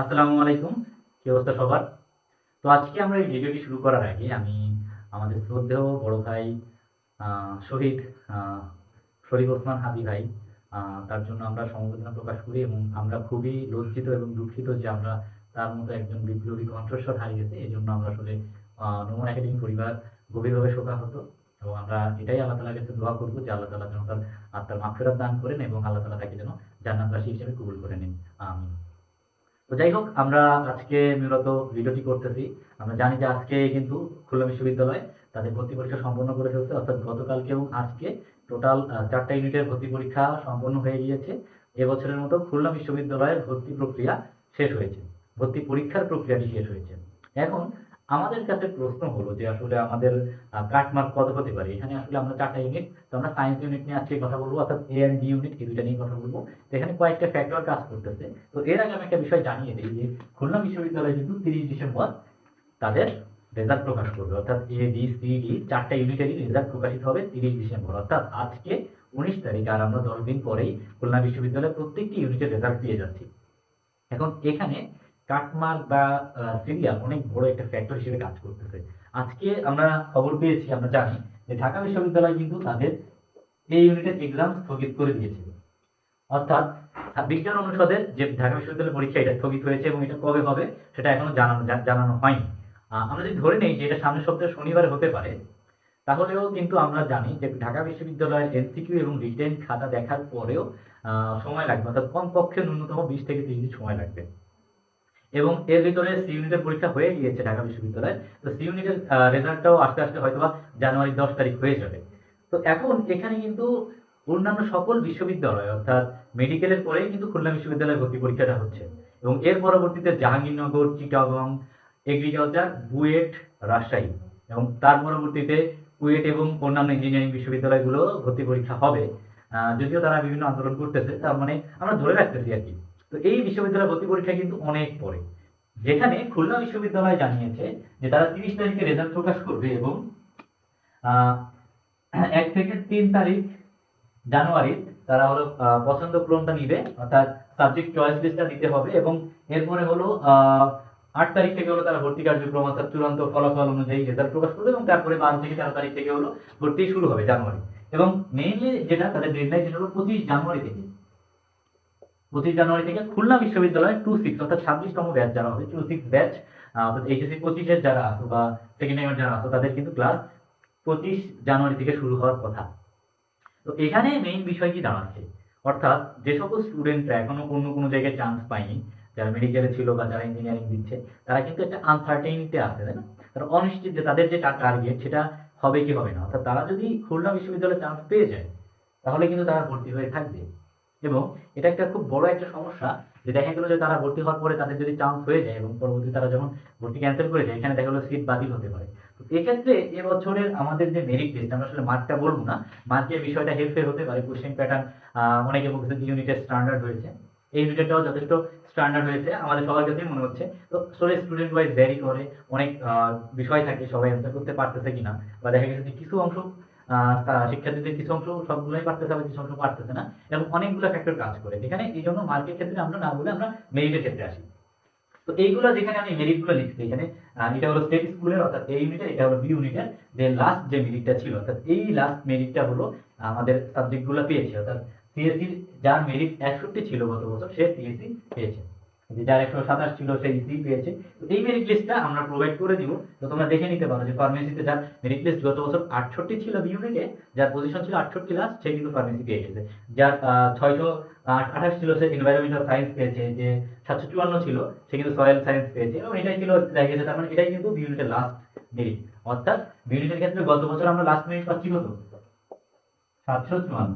আসসালামু আলাইকুম। কি অবস্থা সবার? তো আজকে আমরা এই ভিডিওটি শুরু করার আগে আমি আমাদের শ্রদ্ধেয় বড় ভাই শহীদ শরীফ ওসমান হাদি ভাই তার জন্য আমরা সমবেদনা প্রকাশ করি এবং আমরা খুবই লজ্জিত এবং দুঃখিত যে আমরা তার মতো একজন বিপ্লবী কণ্ঠস্বর হারিয়েছে। এই জন্য আমরা আসলে নমন একাডেমি পরিবার গভীরভাবে শোকাহত এবং আমরা এটাই আল্লাহ তালার কাছে দোয়া করব যে আল্লাহ তালা যেন তার আত্মার মাফেরত দান করেন এবং আল্লাহ তালা তাকে যেন জান্নাতবাসী হিসেবে কবুল করে নিন। আমিন। তো যাই হোক, আমরা আজকে মূলত ভিডিওটি করতেছি। আমরা জানি যে আজকে কিন্তু খুলনা বিশ্ববিদ্যালয় তাদের ভর্তি পরীক্ষা সম্পন্ন করে ফেলছে, অর্থাৎ গতকালকে এবং আজকে টোটাল চারটা ইউনিটের ভর্তি পরীক্ষা সম্পন্ন হয়ে গিয়েছে। এবছরের মতো খুলনা বিশ্ববিদ্যালয়ের ভর্তি প্রক্রিয়া শেষ হয়েছে। ভর্তি পরীক্ষার প্রক্রিয়াটি শেষ হয়েছে। এখন আমাদের কাছে প্রশ্ন হলো যে আসলে আমাদের কাটমার্ক কত হতে পারে? এখানে আসলে আমরা চারটা ইউনিট তো আমরা সায়েন্স ইউনিট নিয়ে আজকে কথা বলব, অর্থাৎ এ অ্যান্ড বি ইউনিট এই দুইটা নিয়ে কথা বলব। এখানে কয়েকটা ফ্যাক্টর কাজ করতেছে। তো এর আগে আমি একটা বিষয় জানিয়ে দিই যে খুলনা বিশ্ববিদ্যালয় কিন্তু তিরিশ ডিসেম্বর তাদের রেজাল্ট প্রকাশ করবে। অর্থাৎ এ বি সি ডি চারটা ইউনিটেরই রেজাল্ট প্রকাশিত হবে তিরিশ ডিসেম্বর। অর্থাৎ আজকে উনিশ তারিখ, আর আমরা দশ দিন পরেই খুলনা বিশ্ববিদ্যালয়ের প্রত্যেকটি ইউনিটের রেজাল্ট পেয়ে যাচ্ছি। এখন এখানে কাটমার্ক বা সিরিয়াল অনেক বড় একটা ফ্যাক্টর হিসেবে কাজ করতেছে। আজকে আমরা খবর পেয়েছি, আমরা জানি যে ঢাকা বিশ্ববিদ্যালয় কিন্তু তাদের এই ইউনিটের এক্সাম স্থগিত করে দিয়েছে। অর্থাৎ বিজ্ঞান অনুষদের যে ঢাকা বিশ্ববিদ্যালয়ের পরীক্ষা এটা স্থগিত হয়েছে এবং এটা কবে হবে সেটা এখনও জানানো জানানো হয়নি। আমরা যদি ধরে নেই যে এটা সামনের সপ্তাহে শনিবারে হতে পারে, তাহলেও কিন্তু আমরা জানি যে ঢাকা বিশ্ববিদ্যালয়ের এনসিকিউ এবং রিটেন খাতা দেখার পরেও সময় লাগবে। অর্থাৎ কমপক্ষে ন্যূনতম বিশ থেকে তিরিশ সময় লাগবে। এবং এর ভিতরে সি ইউনিটের পরীক্ষা হয়ে গিয়েছে ঢাকা বিশ্ববিদ্যালয়ে। তো সি ইউনিটের রেজাল্টটাও আস্তে আস্তে হয়তোবা জানুয়ারি দশ তারিখ হয়ে যাবে। তো এখন এখানে কিন্তু অন্যান্য সকল বিশ্ববিদ্যালয়, অর্থাৎ মেডিকেলের পরেই কিন্তু খুলনা বিশ্ববিদ্যালয়ের ভর্তি পরীক্ষাটা হচ্ছে। এবং এর পরবর্তীতে জাহাঙ্গীরনগর, চিটাগং, এগ্রিকালচার, বুয়েট, রাজশাহী এবং তার পরবর্তীতে কুয়েট এবং অন্যান্য ইঞ্জিনিয়ারিং বিশ্ববিদ্যালয়গুলো ভর্তি পরীক্ষা হবে। যদিও তারা বিভিন্ন আন্দোলন করতেছে, তার মানে আমরা ধরে রাখতেছি আর কি। তো এই বিশ্ববিদ্যালয় ভর্তি পরীক্ষা কিন্তু অনেক পরে। যেখানে খুলনা বিশ্ববিদ্যালয় জানিয়েছে যে তারা তিরিশ তারিখে রেজাল্ট প্রকাশ করবে এবং এক থেকে তিন তারিখ জানুয়ারি তারা হলো পছন্দ ক্রমটা নিবে, অর্থাৎ সাবজেক্ট চয়েস লিস্টটা দিতে হবে এবং এরপরে হলো আট তারিখ থেকে হলো তারা ভর্তি কার্যক্রম, অর্থাৎ চূড়ান্ত ফলাফল অনুযায়ী রেজাল্ট প্রকাশ করবে এবং তারপরে বারো থেকে তেরো তারিখ থেকে হলো ভর্তি শুরু হবে জানুয়ারি। এবং মেইনলি যেটা তাদের ডেডলাইন সেটা হলো পঁচিশ জানুয়ারি থেকে। পঁচিশ জানুয়ারি থেকে খুলনা বিশ্ববিদ্যালয় টু সিক্স অর্থাৎ ছাব্বিশতম ব্যাচ যারা হবে টু সিক্স ব্যাচ অর্থাৎ এইচএসসি পঁচিশের যারা আসো বা সেকেন্ড ইয়ার যারা আসো তাদের কিন্তু ক্লাস পঁচিশ জানুয়ারি থেকে শুরু হওয়ার কথা। তো এখানে মেইন বিষয় কি দাঁড়াচ্ছে? অর্থাৎ যে সকল স্টুডেন্টরা এখনও অন্য কোনো জায়গায় চান্স পায়নি, যারা মেডিকেলে ছিল বা যারা ইঞ্জিনিয়ারিং দিচ্ছে, তারা কিন্তু একটা আনসার্টেনিতে আছে, তাই না? তারা অনিশ্চিত যে তাদের যে টার্গেট সেটা হবে কি হবে না। অর্থাৎ তারা যদি খুলনা বিশ্ববিদ্যালয়ে চান্স পেয়ে যায়, তাহলে কিন্তু তারা ভর্তি হয়ে থাকবে। এবং এটা একটা খুব বড় একটা সমস্যা যে দেখা গেলো যে তারা ভর্তি হওয়ার পরে তাদের যদি চান্স হয়ে যায় এবং পরবর্তী তারা যখন ভর্তি ক্যান্সেল করে যায়, এখানে দেখা গেলো সিট বাতিল হতে পারে। তো এক্ষেত্রে এবছরের আমাদের যে মেরিট লিস্ট আমরা আসলে মার্কটা বলব না। মার্কের বিষয়টা হেরফের হতে পারে কোশ্চেন প্যাটার্ন অনেকে বলছে ইউনিটের স্ট্যান্ডার্ড হয়েছে। এই ইউনিটেরটাও যথেষ্ট স্ট্যান্ডার্ড হয়েছে, আমাদের সবার কাছেই মনে হচ্ছে। তো আসলে স্টুডেন্ট ওয়াইজ ভ্যারি করে, অনেক বিষয় থাকে, সবাই অ্যান্সার করতে পারতেছে কিনা বা দেখা গেছে যে কিছু অংশ শিক্ষার্থীদের কিছু অংশ সবগুলোই পারতেছে, আবার কিছু অংশ পারতেছে না। এবং অনেকগুলো ফ্যাক্টর কাজ করে। যেখানে এই জন্য মার্কের ক্ষেত্রে আমরা না বলে আমরা মেরিটের ক্ষেত্রে আসি। তো এইগুলো যেখানে আমি মেরিটগুলো লিখছি, এখানে এটা হলো স্টেট স্কুলের অর্থাৎ এই ইউনিটের এটা হলো বি ইউনিটের যে লাস্ট যে মেরিটটা ছিল, অর্থাৎ এই লাস্ট মেরিটটা হলো আমাদের সাবজেক্টগুলো পেয়েছে। অর্থাৎ সিএসসি যার মেরিট একষট্টি ছিল গত বছর, সে সিএসসি পেয়েছে। যে যার একশো সাতাশ ছিল সে ইসি পেয়েছে। তো এই মেরিট লিস্টটা আমরা প্রোভাইড করে দিব। তো তোমরা দেখে নিতে পারো যে ফার্মেসিতে যার মেরিট লিস্ট গত বছর আটষট্টি ছিল বি ইউনিটে যার পজিশন ছিল আটষট্টি লাস্ট সে কিন্তু ফার্মেসি পেয়ে গেছে। যার ছয়শো আঠাশ ছিল, সে এনভায়রনমেন্টাল সায়েন্স পেয়েছে। যে সাতশো চুয়ান্ন ছিল, সে কিন্তু সয়েল সায়েন্স পেয়েছে। এবং এটাই ছিল দেখা গেছে, তার মানে এটাই কিন্তু বি ইউনিটের লাস্ট মেরিট অর্থাৎ বি ইউনিটের ক্ষেত্রে গত বছর আমরা লাস্ট মেরিট পাচ্ছি কত? সাতশো চুয়ান্ন।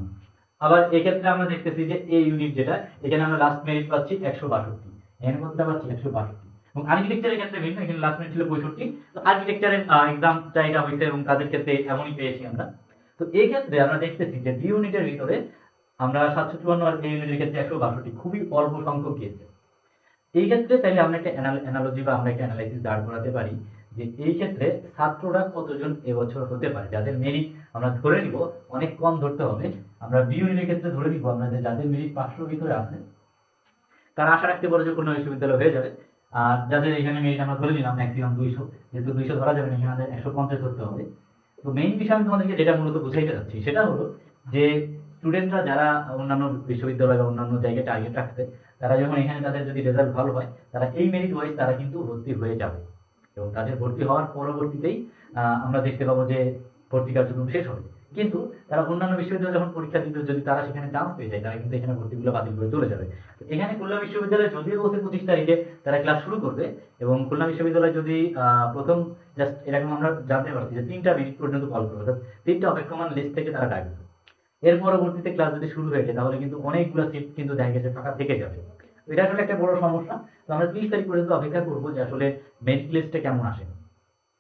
আবার এক্ষেত্রে আমরা দেখতেছি যে এই ইউনিট যেটা, এখানে আমরা লাস্ট মেরিট পাচ্ছি একশো বাষট্টি। এর মধ্যে পাচ্ছি একশো বাষট্টি এবং আর্কিটেকচারের ক্ষেত্রে ভিন্ন, এখানে লাস্ট মেরিট ছিল পঁয়ষট্টি। তো আর্কিটেকচারের এক্সামটা এটা হয়েছে এবং তাদের ক্ষেত্রে এমনই পেয়েছি আমরা। তো এই ক্ষেত্রে আমরা দেখতেছি যে বি ইউনিটের ভিতরে আমরা সাতশো চুয়ান্ন আর ইউনিটের ক্ষেত্রে একশো বাষট্টি, খুবই অল্প সংখ্যক গিয়েছে। এই ক্ষেত্রে তাইলে আমরা একটা অ্যানালজি বা আমরা একটা অ্যানালাইসিস দাঁড় করাতে পারি যে এই ক্ষেত্রে ছাত্ররা কতজন এবছর হতে পারে? যাদের মেরিট আমরা ধরে নিব, অনেক কম ধরতে হবে। আমরা বি ইউনিটের ক্ষেত্রে ধরে নিব, আমরা যাদের মেরিট পাঁচশোর ভিতরে আছে তারা আশা রাখতে পারে যে খুলনা বিশ্ববিদ্যালয় হয়ে যাবে। আর যাদের এখানে মেরিট আমরা ধরে নিলাম ম্যাক্সিমাম দুইশো, যেহেতু দুইশো ধরা যাবে না, এখানে একশো পঞ্চাশ ধরতে হবে। তো মেইন বিষয় আমি তোমাদেরকে যেটা মূলত বুঝাইতে যাচ্ছি সেটা হলো যে স্টুডেন্টরা যারা অন্যান্য বিশ্ববিদ্যালয় বা অন্যান্য জায়গায় টার্গেট রাখছে তারা যখন এখানে তাদের যদি রেজাল্ট ভালো হয়, তারা এই মেরিট ওয়াইজ তারা কিন্তু ভর্তি হয়ে যাবে। এবং তাদের ভর্তি হওয়ার পরবর্তীতেই আমরা দেখতে পাবো যে ভর্তি কার্যক্রম শেষ হবে। কিন্তু তারা অন্যান্য বিশ্ববিদ্যালয়ে যখন পরীক্ষা দিতে যদি তারা সেখানে চান্স পেয়ে যায়, তারা কিন্তু এখানে ভর্তিগুলো বাতিল করে চলে যাবে। এখানে খুলনা বিশ্ববিদ্যালয়ে যদিও বলছে পঁচিশ তারিখে, তারা ক্লাস শুরু করবে এবং খুলনা বিশ্ববিদ্যালয় যদি প্রথম জাস্ট এরকম আমরা জানতে পারছি যে তিনটা মিনিট পর্যন্ত কল করবে, অর্থাৎ তিনটা অপেক্ষমান লিস্ট থেকে তারা ডাকবে। এর পরবর্তীতে ক্লাস যদি শুরু হয়ে যায়, তাহলে কিন্তু অনেকগুলো সিট কিন্তু দেখা গেছে ফাঁকা থেকে যাবে। এটা আসলে একটা বড় সমস্যা। তো আমরা ত্রিশ তারিখ পর্যন্ত অপেক্ষা করব যে আসলে মেরিট লিস্টে কেমন আসে।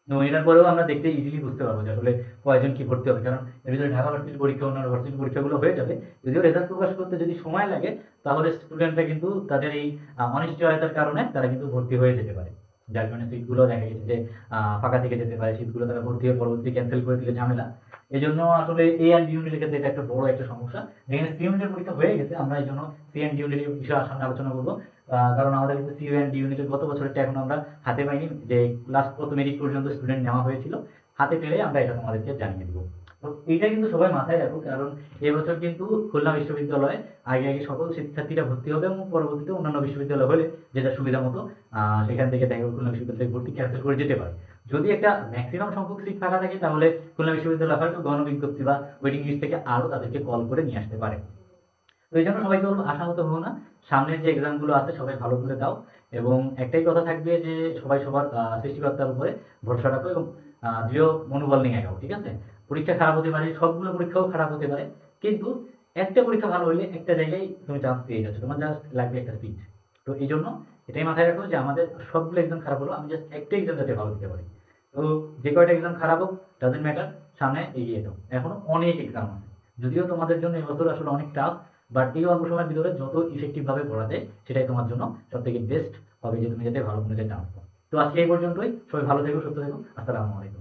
এবং এটার পরেও আমরা দেখতে ইজিলি বুঝতে পারব যে আসলে কয়জন কি ভর্তি হবে। কারণ এর ভিতরে ঢাকা ভার্সিটির পরীক্ষা, অন্যান্য ভার্সিটির পরীক্ষাগুলো হয়ে যাবে। যদিও রেজাল্ট প্রকাশ করতে যদি সময় লাগে, তাহলে স্টুডেন্টরা কিন্তু তাদের এই অনিশ্চয়তার কারণে তারা কিন্তু ভর্তি হয়ে যেতে পারে। যার কারণে সিটগুলো দেখা গেছে যে ফাঁকা থেকে যেতে পারে সিটগুলো তারা ভর্তি হয়ে পরবর্তী ক্যান্সেল করে দিলে, ঝামেলা। এই জন্য আসলে এ অ্যান্ড ইউনিটের ক্ষেত্রে এটা একটা বড় একটা সমস্যা। যেখানে সি ইউনিটের পরীক্ষা হয়ে গেছে, আমরা এই জন্য সি অ্যান্ড ইউনিটের বিষয়ে সামনে আলোচনা করব। কারণ আমাদের কিন্তু সি অ্যান্ড ইউনিটের গত বছরটা এখন আমরা হাতে পাইনি। যে ক্লাস কত মেরিট পর্যন্ত স্টুডেন্ট নেওয়া হয়েছিল, হাতে পেলে আমরা এটা তোমাদেরকে জানিয়ে দিব। তো এইটা কিন্তু সবাই মাথায় রাখো কারণ এবছর কিন্তু খুলনা বিশ্ববিদ্যালয়ে আগে আগে সকল শিক্ষার্থীরা ভর্তি হবে এবং পরবর্তীতে অন্যান্য বিশ্ববিদ্যালয় হলে যেটা সুবিধা মতো সেখান থেকে দেখা খুলনা বিশ্ববিদ্যালয়ে ভর্তি ক্যান্সেল করে যেতে পারে। যদি একটা ম্যাক্সিমাম সংখ্যক সিট ফাঁকা থাকে, তাহলে খুলনা বিশ্ববিদ্যালয় হয়তো গণবিজ্ঞপ্তি বা ওয়েটিং লিস্ট থেকে আরও তাদেরকে কল করে নিয়ে আসতে পারে। তো এই জন্য সবাইকে বলব আশাহত হব না। সামনের যে এক্সামগুলো আছে, সবাই ভালো করে দাও এবং একটাই কথা থাকবে যে সবাই সবার সৃষ্টিকর্তার উপরে ভরসা রাখো এবং দৃঢ় মনোবল নিয়ে আগাও, ঠিক আছে? পরীক্ষা খারাপ হতে পারে, সবগুলো পরীক্ষাও খারাপ হতে পারে। কিন্তু একটা পরীক্ষা ভালো হলে একটা জায়গায় তুমি চান্স পেয়ে যাচ্ছ, তোমার জাস্ট লাগবে একটা সিট তো এই জন্য এটাই মাথায় রাখো যে আমাদের সবগুলো এক্সাম খারাপ হলো আমি জাস্ট একটা এক্সাম যাতে ভালো দিতে পারি। তো যে কয়টা এক্সাম খারাপ হোক ডাজেন্ট ম্যাটার সামনে এগিয়ে যাও। এখনও অনেক এক্সাম আছে। যদিও তোমাদের জন্য এবছর আসলে অনেক টাফ বাট এই অল্প সময়ের ভিতরে যত ইফেক্টিভ ভাবে পড়া যায়, সেটাই তোমার জন্য সব থেকে বেস্ট হবে যে তুমি যাতে ভালো কোনো চান্স তো আজকে এই পর্যন্তই। সবাই ভালো থেকো, সুস্থ থেকো। আসসালামু আলাইকুম।